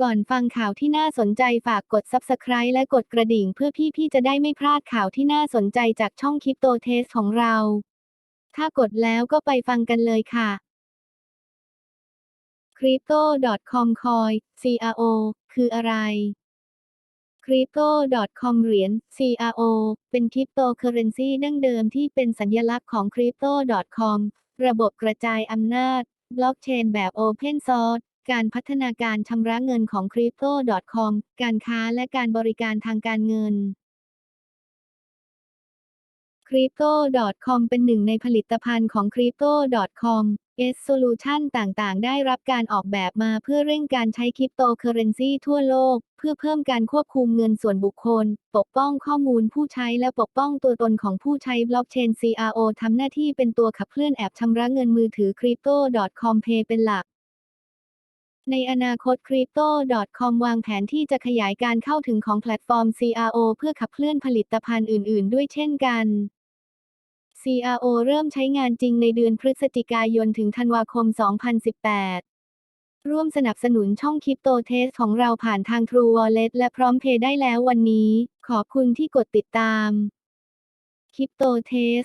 ก่อนฟังข่าวที่น่าสนใจฝากกด Subscribe และกดกระดิ่งเพื่อพี่ๆจะได้ไม่พลาดข่าวที่น่าสนใจจากช่องคริปโตเทสของเรา ถ้ากดแล้วก็ไปฟังกันเลยค่ะ crypto.com coin CRO คืออะไร crypto.com เหรียญ CRO เป็นคริปโตเคอเรนซีดั้งเดิมที่เป็นสัญลักษณ์ของ crypto.com ระบบกระจายอำนาจ บล็อกเชนแบบ Open Source การพัฒนาการชำระเงินของ crypto.com การค้าและการบริการทางการเงิน Crypto.com เป็นหนึ่งในผลิตภัณฑ์ของ Crypto.com S Solution ต่างๆ ได้รับการออกแบบมาเพื่อเร่งการใช้คริปโตเคอเรนซีทั่วโลก เพื่อเพิ่มการควบคุมเงินส่วนบุคคล ปกป้องข้อมูลผู้ใช้และปกป้องตัวตนของผู้ใช้บล็อกเชน CRO ทำหน้าที่เป็นตัวขับเคลื่อนแอบชำระเงินมือถือ Crypto.com Pay เป็นหลัก ในอนาคต Crypto.com วางแผนที่จะขยายการเข้าถึงของแพลตฟอร์ม CRO เพื่อขับเคลื่อนผลิตภัณฑ์อื่น ๆ ด้วยเช่นกัน CRO เริ่มใช้งานจริงในเดือนพฤศจิกายนถึงธันวาคม 2018 ร่วมสนับสนุนช่องคริปโตเทสของเราผ่านทาง True Wallet และพร้อมเพย์ได้แล้ววันนี้ ขอบคุณที่กดติดตามคริปโตเทส